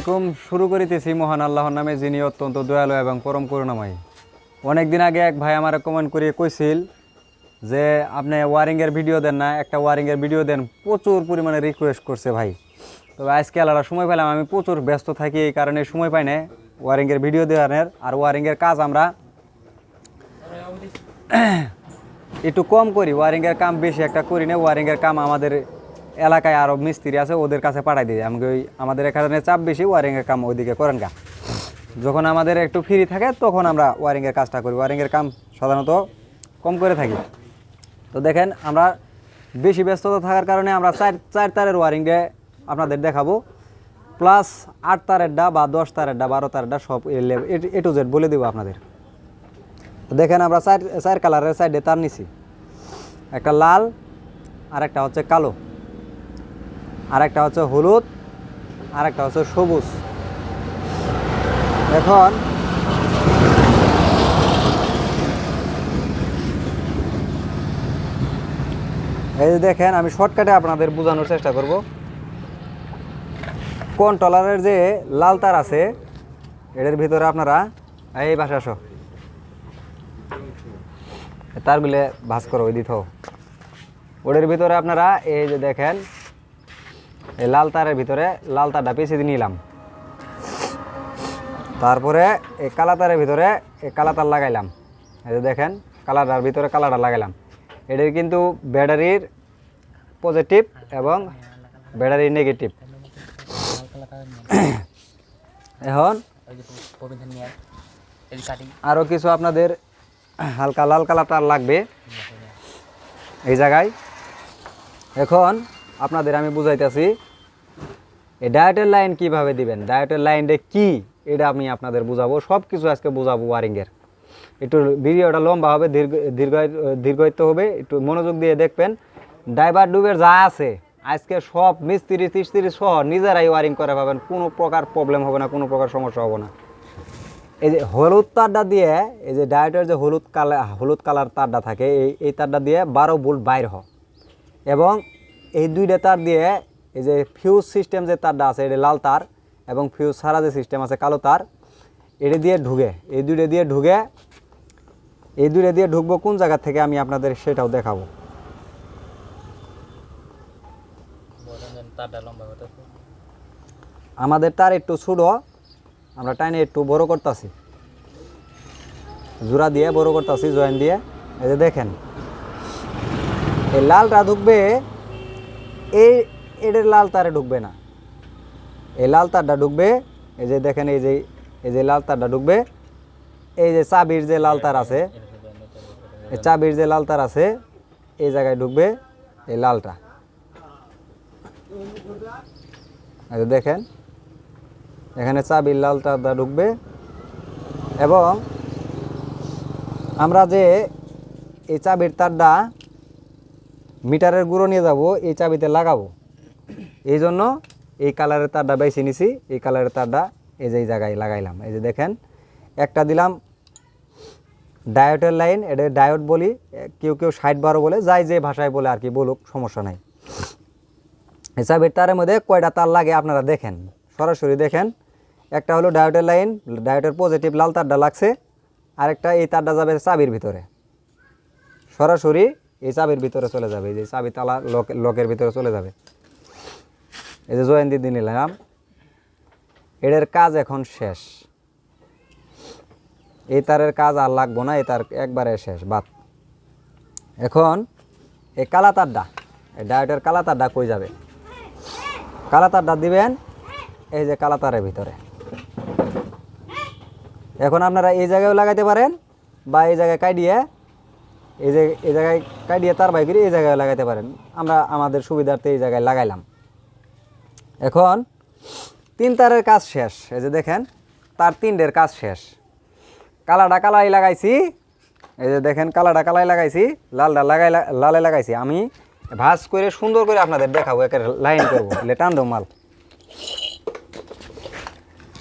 আলাইকুম। শুরু করিতেছি মহান আল্লাহর নামে, যিনি অত্যন্ত দয়ালু এবং পরম করুণাময়ী। অনেকদিন আগে এক ভাই আমার কমেন্ট করিয়ে কইছিল যে, আপনি ওয়ারিংয়ের ভিডিও দেন না, একটা ওয়ারিংয়ের ভিডিও দেন। প্রচুর পরিমাণে রিকোয়েস্ট করছে ভাই। তবে আজকে আলাদা সময় পেলাম, আমি প্রচুর ব্যস্ত থাকি, এই কারণে সময় পাই না ওয়ারিংয়ের ভিডিও দেওয়ার। আর ওয়ারিংয়ের কাজ আমরা একটু কম করি, ওয়ারিংয়ের কাম বেশি একটা করি না, ওয়ারিংয়ের কাম আমাদের এলাকায় আরও মিস্ত্রি আছে, ওদের কাছে পাঠাই দিই আমাকে ওই আমাদের এখানে চাপ বেশি ওয়ারিংয়ের কাম ওইদিকে করেন গা। যখন আমাদের একটু ফ্রি থাকে, তখন আমরা ওয়ারিংয়ের কাজটা করি। ওয়ারিংয়ের কাম সাধারণত কম করে থাকি। তো দেখেন, আমরা বেশি ব্যস্ততা থাকার কারণে আমরা চার চার তারের ওয়ারিংয়ে আপনাদের দেখাবো। প্লাস আট তারেরটা বা দশ তারেরটা বারো তারেরটা সব এ টু জেড বলে দেবো আপনাদের। দেখেন, আমরা চার চার কালারের সাইডে তার নিছি। একটা লাল আর একটা হচ্ছে কালো। আর একটা হচ্ছে হলুদ আর একটা হচ্ছে সবুজ। এখন এই যে দেখেন, আমি শর্টকাটে আপনাদের বোঝানোর চেষ্টা করব। কোন টলারের যে লাল তার আছে, এটার ভিতরে আপনারা এই বাসা আসো। তারগুলো ভাস করো, ওই দিত ওটার ভিতরে আপনারা এই যে দেখেন এই লাল তারের ভিতরে লাল তারটা পেঁচে দিয়ে নিলাম। তারপরে এই কালা তারের ভিতরে এই কালা তার লাগাইলাম। এই যে দেখেন কালারটার ভিতরে কালারটা লাগাইলাম। এটার কিন্তু ব্যাটারির পজিটিভ এবং ব্যাটারির নেগেটিভ এখন আরও কিছু আপনাদের হালকা লাল কালার তার লাগবে। এই জায়গায়। এখন আপনাদের আমি বুঝাইতেছি এই ডায়েটের লাইন কীভাবে দিবেন? ডায়েটের লাইনটা কি? এটা আমি আপনাদের বুঝাবো। সব কিছু আজকে বুঝাবো ওয়ারিংয়ের। একটু ভিডিওটা লম্বা হবে, দীর্ঘ দীর্ঘ, দীর্ঘায়িত হবে, একটু মনোযোগ দিয়ে দেখবেন। ড্রাইভার ডুবের যা আছে, আজকে সব মিস্ত্রি, তিস্ত্রি সহ নিজেরাই ওয়ারিং করে পাবেন। কোনো প্রকার প্রবলেম হবে না, কোনো প্রকার সমস্যা হবে না। এই যে হলুদ তারটা দিয়ে, এই যে ডায়েটের যে হলুদ কালার হলুদ কালার তারটা থাকে, এই এই তারটা দিয়ে বারো ভোল্ট বাইর হয় এবং এই দুইটা তার দিয়ে এই যে ফিউজ সিস্টেম যে তারটা আছে, এটা লাল তার এবং ফিউজ ছাড়া যে সিস্টেম আছে কালো তার, এটা দিয়ে ঢুকে, এই দুইটা দিয়ে ঢুকে, এই দুইটা দিয়ে ঢুকবো কোন জায়গা থেকে আমি আপনাদের সেটাও দেখাবো। আমাদের তার একটু ছোটো, আমরা টাইনে একটু বড় করতেছি। জোড়া দিয়ে বড় করতেছি, জয়েন দিয়ে। এই যে দেখেন, এই লালটা ঢুকবে, এই এদের লাল তারে ঢুকবে না। এই লাল তারটা ঢুকবে, এই যে দেখেন এই যে এই যে লাল তারটা ঢুকবে, এই যে চাবির যে লাল তার আছে, এই চাবির যে লাল তার আছে, এই জায়গায় ঢুকবে এই লালটা। দেখেন, এখানে চাবির লাল তারটা ঢুকবে এবং আমরা যে এই চাবির তারটা মিটারের গুঁড়ো নিয়ে যাব, এই চাবিতে লাগাবো। এই জন্য এই কালারের তারটা বেছে নিছি, এই কালারের তারটা এই যে এই জায়গায় লাগাইলাম। এই যে দেখেন, একটা দিলাম ডায়োটের লাইন, এটা ডায়োড বলি, কেউ কেউ ষাট বারো বলে, যাই যে ভাষায় বলে আর কি বলুক, সমস্যা নাই। চাবির তারের মধ্যে কয়টা তার লাগে আপনারা দেখেন। সরাসরি দেখেন, একটা হলো ডায়োটের লাইন ডায়োটের পজিটিভ লাল তারটা লাগছে, আরেকটা এই তারটা যাবে চাবির ভিতরে। সরাসরি এই চাবির ভিতরে চলে যাবে, এই যে চাবি তালা লক লকের ভিতরে চলে যাবে। এই যে জয়েন্টি দিয়ে নিলাম এটার কাজ এখন শেষ। এই তারের কাজ আর লাগবো না এই তার একবারে শেষ, বাদ। এখন এই কালা তারটা এই ডায়েটের কালা তারটা কই যাবে? কালা তারটা দিবেন এই যে কালা তারের ভিতরে। এখন আপনারা এই জায়গায় লাগাইতে পারেন বা এই জায়গায় কাটিয়ে এই যে, এই জায়গায় কাটিয়ে তার বাইক এই জায়গায় লাগাইতে পারেন। আমরা আমাদের সুবিধার্থে এই জায়গায় লাগাইলাম। এখন তিন তারের কাজ শেষ। এই যে দেখেন তার তিনটের কাজ শেষ। কালাটা কালাই লাগাইছি। এই যে দেখেন কালাটা কালাই লাগাইছি লালটা লাগাই লালে লাগাইছি। আমি ভাজ করে সুন্দর করে আপনাদের দেখাবো একের লাইন করব। এলে টান দেবো মাল।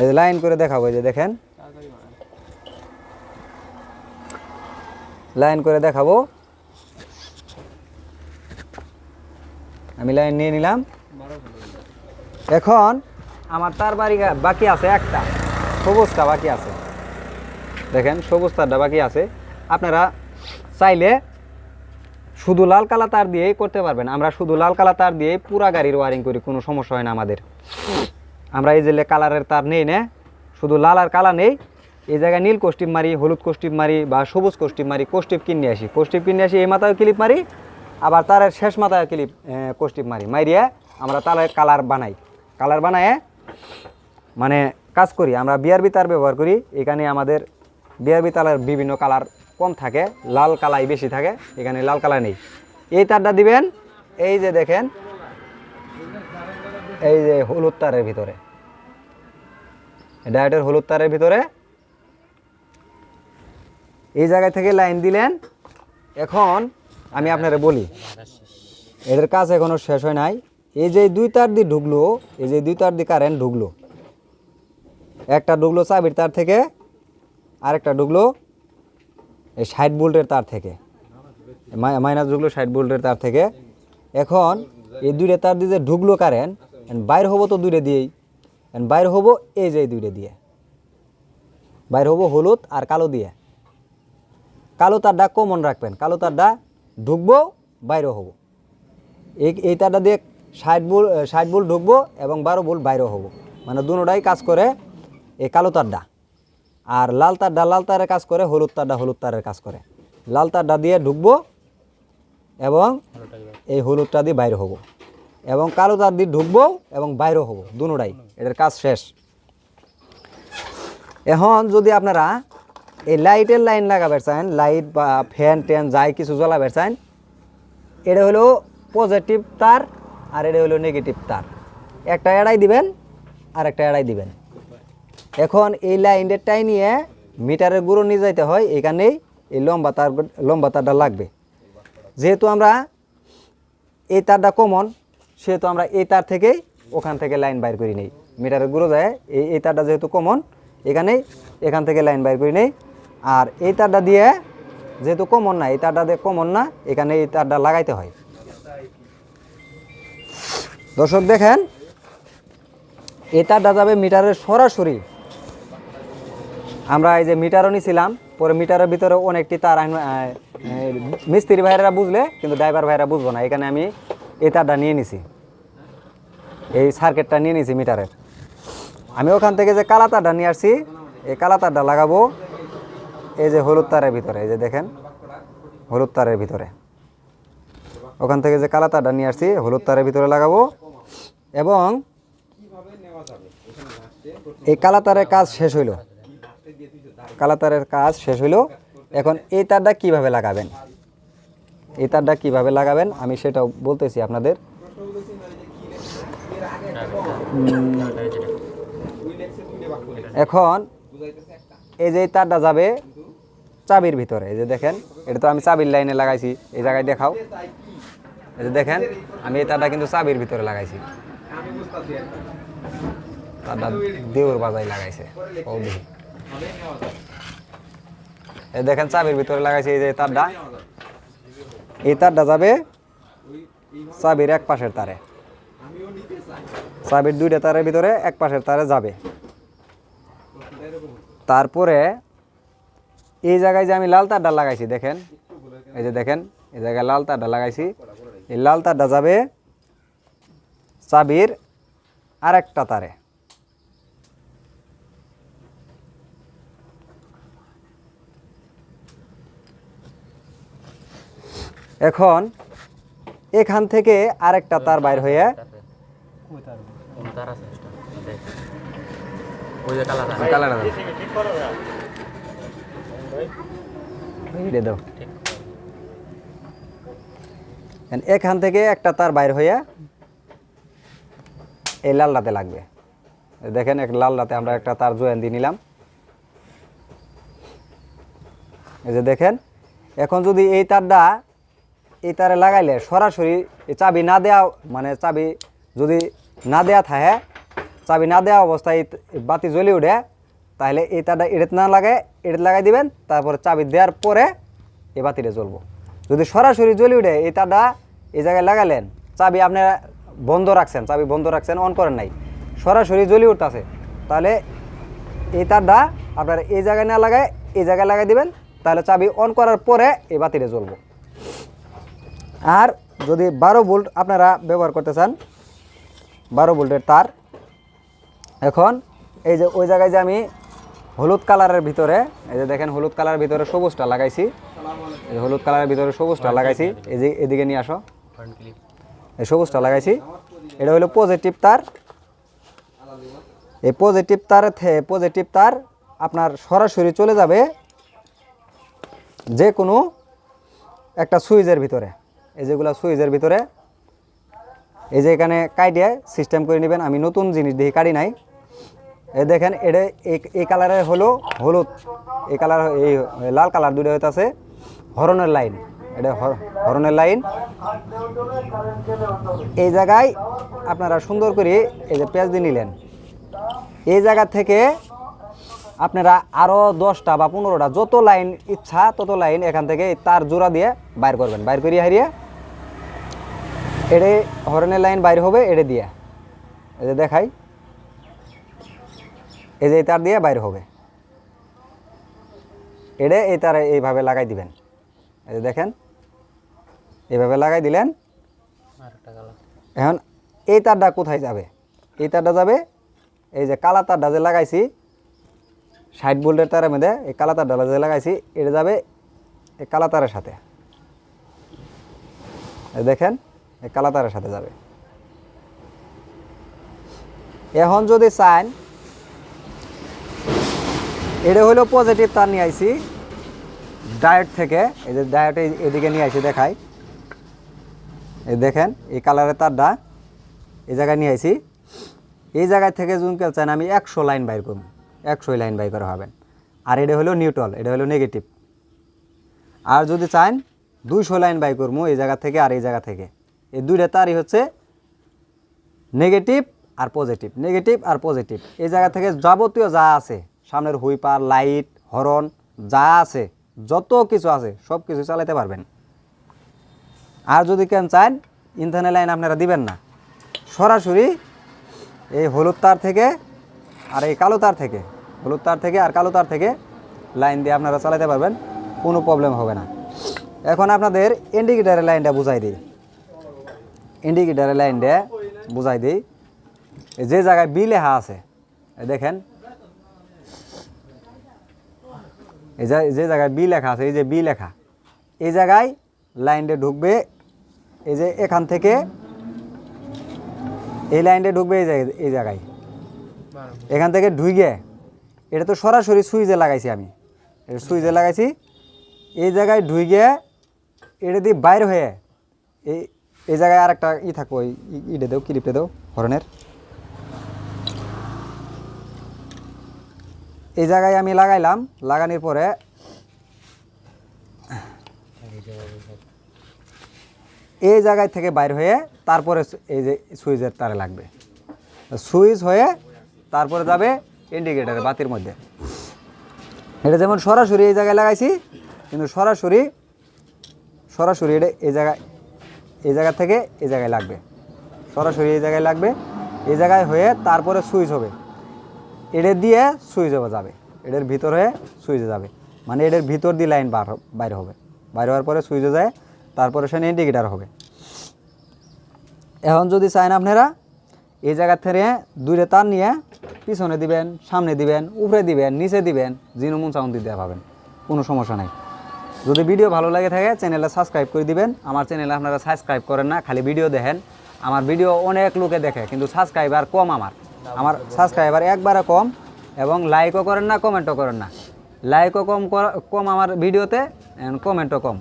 এই যে লাইন করে দেখাবো এই যে দেখেন। লাইন করে দেখাবো। আমি লাইন নিয়ে নিলাম। এখন আমার তার বাড়ি বাকি আছে একটা। সবুজটা বাকি আছে। দেখেন সবুজ তারটা বাকি আছে। আপনারা চাইলে শুধু লাল কালা তার দিয়েই করতে পারবেন। আমরা শুধু লাল কালা তার দিয়েই পুরা গাড়ির ওয়ারিং করি, কোনো সমস্যা হয় না আমাদের। আমরা এই যে কালারের তার নেই না, শুধু লাল আর কালা নেই। এই জায়গায় নীল কোস্টিপ মারি, হলুদ কোস্টিপ মারি বা সবুজ কোস্টিপ মারি কোস্টিপ কিনে আসি। কোস্টিপ কিনে আসি, এই মাথায় ক্লিপ মারি, আবার তারের শেষ মাথায় ক্লিপ কোস্টিপ মারি। মারিয়ে আমরা তারের কালার বানাই। কালার বানায় মানে কাজ করি। আমরা বিআরবি তার ব্যবহার করি। এখানে আমাদের বিআরবি তারের বিভিন্ন কালার কম থাকে। লাল কালাই বেশি থাকে। এখানে লাল কালার নেই। এই তারটা দিবেন, এই যে দেখেন, এই যে হলুদ তারের ভিতরে। ডায়েটের হলুদ তারের ভিতরে। এই জায়গা থেকে লাইন দিলেন। এখন আমি আপনারা বলি, এদের কাজ এখনও শেষ হয় নাই। এই যে দুই তার দিয়ে ঢুকলো, এই যে দুই তার দিয়ে কারেন্ট ঢুকলো। একটা ঢুকলো চাবির তার থেকে, আরেকটা ঢুকলো এই ষাট ভোল্টের তার থেকে। মাই- মাইনাস ঢুকলো ষাট ভোল্টের তার থেকে। এখন এই দুইটা তার দিয়ে যে ঢুকলো কারেন্ট বাইর হব তো দুইটা দিয়েই। বাইর হব এই যে দুইটা দিয়ে। বাইর হব হলুদ আর কালো দিয়ে। কালো তারটা কমন রাখবেন। কালো তারটা ঢুকবো বাইরে হব। এই তারটা দিয়ে ষাট বুল ষাট বুল ঢুকবো এবং বারো বুল বাইরে হব। মানে দুটাই কাজ করে এই কালো তারটা। আর লাল তারটা, লাল তারের কাজ করে হলুদ তারটা, হলুদ তারের কাজ করে। লাল তারটা দিয়ে ঢুকবো এবং এই হলুদটা দিয়ে বাইরে হব। এবং কালো তার দিয়ে ঢুকবো এবং বাইরে হব দুটাই এটার কাজ শেষ। এখন যদি আপনারা এই লাইটের লাইন লাগাবে চান লাইট বা ফ্যান, ট্যান, যাই কিছু জ্বলাবে চান এটা হলো পজিটিভ তার আর এটা হলো নেগেটিভ তার। একটা এড়াই দিবেন আর একটা এড়াই দিবেন। এখন এই লাইনের টাই নিয়ে মিটারের গুঁড়ো নিয়ে যাইতে হয়, এখানেই এই লম্বা তার, লম্বা তারটা লাগবে। যেহেতু আমরা এই তারটা কমন সেহেতু আমরা এই তার থেকেই ওখান থেকে লাইন বাইর করি নেই। মিটারের গুঁড়ো যায়, এই এই তারটা যেহেতু কমন এখানেই এখান থেকে লাইন বাইর করি নেই। আর এই তারটা দিয়ে যেহেতু কমন না, এই তারটা দিয়ে কমন না, এখানে এই তারটা লাগাইতে হয়। দর্শক, দেখেন তারটা যাবে মিটারের সরাসরি। আমরা এই যে মিটারও নিছিলাম, পরে মিটারের ভিতরে অনেকটি তার মিস্ত্রি ভাইরা বুঝলে, কিন্তু ড্রাইভার ভাইরা বুঝব না। এখানে আমি এই তারটা নিয়ে নিছি। এই সার্কিটটা নিয়ে নিছি মিটারের। আমি ওখান থেকে যে কালা তারটা নিয়ে আসছি, এই কালা তারটা লাগাবো, এই যে হলুদ তারের ভিতরে, এই যে দেখেন, হলুদ তারের ভিতরে। ওখান থেকে যে কালা তারটা নিয়ে আসছি, হলুদ তারের ভিতরে লাগাবো। এবং এই কালাতারের কাজ শেষ হইল। কালাতারের কাজ শেষ হইল। এখন এই তারটা কীভাবে লাগাবেন? এই তারটা কীভাবে লাগাবেন? আমি সেটাও বলতেছি আপনাদের। এখন এই যে তারটা যাবে চাবির ভিতরে এই যে দেখেন এটা তো আমি চাবির লাইনে লাগাইছি এই জায়গায় দেখাও। এই যে দেখেন আমি এই তারটা কিন্তু চাবির ভিতরে লাগাইছি। তারটা দেউর বাজাই লাগাইছে। দেখেন চাবির ভিতরে লাগাইছে এই যে তারটা এই তারটা যাবে চাবির এক পাশের তারে। চাবির দুইটা তারের ভিতরে এক পাশের তারে যাবে। তারপরে এই জায়গায় যে আমি লাল তারটা লাগাইছি, দেখেন। এই যে দেখেন, এই জায়গায় লাল তারটা লাগাইছি। এই লাল তারটা যাবে চাবির আরেকটা তারে। এখন এখান থেকে আরেকটা তার বাইর হয়ে এখান থেকে একটা তার বাইর হয়ে এই লালটাতে লাগবে। দেখেন এক লালটাতে আমরা একটা তার জয়েন দিয়ে নিলাম। এই যে দেখেন, এখন যদি এই তারটা এই তারে লাগাইলে সরাসরি চাবি না দেওয়া মানে চাবি যদি না দেওয়া থাকে, চাবি না দেওয়া অবস্থায় বাতি জ্বলে উঠে, তাহলে এই তারটা এড়েতে না লাগে এড়েতে লাগাই দিবেন, তারপরে চাবি দেওয়ার পরে এই বাতিটা জ্বলবো। যদি সরাসরি জ্বলে উঠে এই তারটা এই জায়গায় লাগালেন, চাবি আপনি বন্ধ রাখছেন, চাবি বন্ধ রাখছেন অন করেন নাই। সরাসরি জ্বলি উঠতেছে। তাহলে এই তারটা আপনার এই জায়গায় না লাগায়, এই জায়গায় লাগাই দিবেন, তাহলে চাবি অন করার পরে এই বাতিটা জ্বলবো। আর যদি বারো ভোল্ট আপনারা ব্যবহার করতে চান, বারো ভোল্টের তার, এখন এই যে ওই জায়গায় যে আমি হলুদ কালারের ভিতরে, এই যে দেখেন হলুদ কালারের ভিতরে সবুজটা লাগাইছি। হলুদ কালারের ভিতরে সবুজটা লাগাইছি। এই যে এদিকে নিয়ে আসো। সবুজটা লাগাইছি। এটা হলো পজিটিভ তার। এই পজিটিভ তার পজিটিভ তার আপনার সরাসরি চলে যাবে যে কোনো একটা সুইচের ভিতরে। এই যেগুলো সুইচের ভিতরে। এই যে এখানে কাইডিয়ে সিস্টেম করে নেবেন। আমি নতুন জিনিস দেখি কাটি নাই। এ দেখেন, এটা এই- কালারের হলো হলুদ। এই কালার এই লাল কালার দুটো হইতাছে। হরনের লাইন। এটা হর- হরনের লাইন। এই জায়গায় আপনারা সুন্দর করে এই যে পেঁয়াজ দিয়ে নিলেন। এই জায়গা থেকে আপনারা আরও দশটা বা পনেরোটা যত লাইন ইচ্ছা তত লাইন এখান থেকে তার জোড়া দিয়ে বাইর করবেন। বাইর করিয়ে হারিয়ে এড়ে হরনের লাইন বাইর হবে এড়ে দিয়ে। এই যে দেখাই। এই যে তার দিয়ে বাইর হবে। এড়ে এই তারে এইভাবে লাগাই দিবেন। এই যে দেখেন এইভাবে লাগাই দিলেন। এখন এই তারটা কোথায় যাবে? এই তারটা যাবে এই যে কালা তারটা যে লাগাইছি ষাট ভোল্টের তারের মধ্যে এই কালা তারটা যে লাগাইছি এটা যাবে এই কালা তারের সাথে। দেখেন এই কালা তারের সাথে যাবে। এখন যদি চান এটা হলো পজিটিভ তার নিয়ে আইছি। ডায়েট থেকে, এই যে ডায়েট এদিকে নিয়ে আসি, দেখাই। এই দেখেন, এই কালারের তারটা এই জায়গায় নিয়ে আইছি এই জায়গায় থেকে জুম চান আমি একশো লাইন বাইর করব। একশো লাইন বাই করা হবেন আর এটা হলো নিউট্রাল, এটা হলো নেগেটিভ। আর যদি চান, দুইশো লাইন বাই করব এই জায়গা থেকে আর এই জায়গা থেকে। এই দুইটা তারই হচ্ছে নেগেটিভ আর পজিটিভ। নেগেটিভ আর পজিটিভ। এই জায়গা থেকে যাবতীয় যা আছে, সামনের হুইপার, লাইট, হরন, যা আছে যত কিছু আছে, সব কিছু চালাতে পারবেন। আর যদি কেন চান ইন্টারনেট লাইন আপনারা দিবেন না। সরাসরি এই হলুদ তার থেকে আর এই কালো তার থেকে, হলুদ তার থেকে আর কালো তার থেকে লাইন দিয়ে আপনারা চালাতে পারবেন, কোনো প্রবলেম হবে না। এখন আপনাদের ইন্ডিকেটারের লাইনটা বুঝাই দিই। ইন্ডিকেটারের লাইনটা বুঝাই দিই। যে জায়গায় বি লেখা আছে দেখেন এই যে যে জায়গায় বি লেখা আছে এই যে বি লেখা এই জায়গায় লাইনটা ঢুকবে এই যে এখান থেকে এই লাইনটা ঢুকবে এই জায়গায় এই জায়গায়। এখান থেকে ঢুকে এটা তো সরাসরি সুইচে লাগাইছি আমি। এটা সুইচে লাগাইছি এই জায়গায় ঢুকে এটা দিয়ে বাইর হয়ে এই এই জায়গায় আর একটা ই থাকব ইটে দেও ক্লিপে দেও হরনের। এই জায়গায় আমি লাগাইলাম, লাগানোর পরে এই জায়গায় থেকে বাইর হয়ে তারপরে এই যে সুইচের তারে লাগবে। সুইচ হয়ে তারপরে যাবে ইন্ডিকেটারের বাতির মধ্যে। এটা যেমন সরাসরি এই জায়গায় লাগাইছি, কিন্তু সরাসরি সরাসরি এটা এই জায়গায়, এই জায়গা থেকে এই জায়গায় লাগবে। সরাসরি এই জায়গায় লাগবে, এই জায়গায় হয়ে তারপরে সুইচ হবে। এটার দিয়ে সুইচ যাবে। এটার ভিতর হয়ে সুইচে যাবে। মানে এটার ভিতর দিয়ে লাইন বার বাইরে হবে। বাইরে হওয়ার পরে সুইচে যায়, তারপরে সেখানে ইন্ডিকেটার হবে। এখন যদি চান আপনারা, এই জায়গা থেকে দুইটা তার নিয়ে পিছনে দিবেন, সামনে দিবেন, উপরে দিবেন, নিচে দিবেন জিনুমুন সাউন্ড দিতে পাবেন কোনো সমস্যা নাই। যদি ভিডিও ভালো লাগে থাকে, চ্যানেলটা সাবস্ক্রাইব করে দিবেন। আমার চ্যানেলে আপনারা সাবস্ক্রাইব করেন না, খালি ভিডিও দেখেন। আমার ভিডিও অনেক লোকে দেখে, কিন্তু সাবস্ক্রাইবার কম আমার। আমার সাবস্ক্রাইবার একবারে কম এবং লাইকও করেন না কমেন্টও করেন না। লাইকও কম কম আমার ভিডিওতে কমেন্টও কম।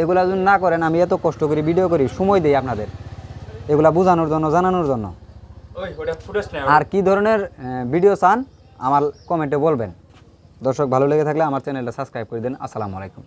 এগুলা যদি না করেন আমি এত কষ্ট করি ভিডিও করি সময় দিই আপনাদের। এগুলা বোঝানোর জন্য জানানোর জন্য। আর কি ধরনের ভিডিও চান আমার কমেন্টে বলবেন। দর্শক ভালো লেগে থাকলে আমার চ্যানেলটা সাবস্ক্রাইব করে দিন। আসসালামু আলাইকুম।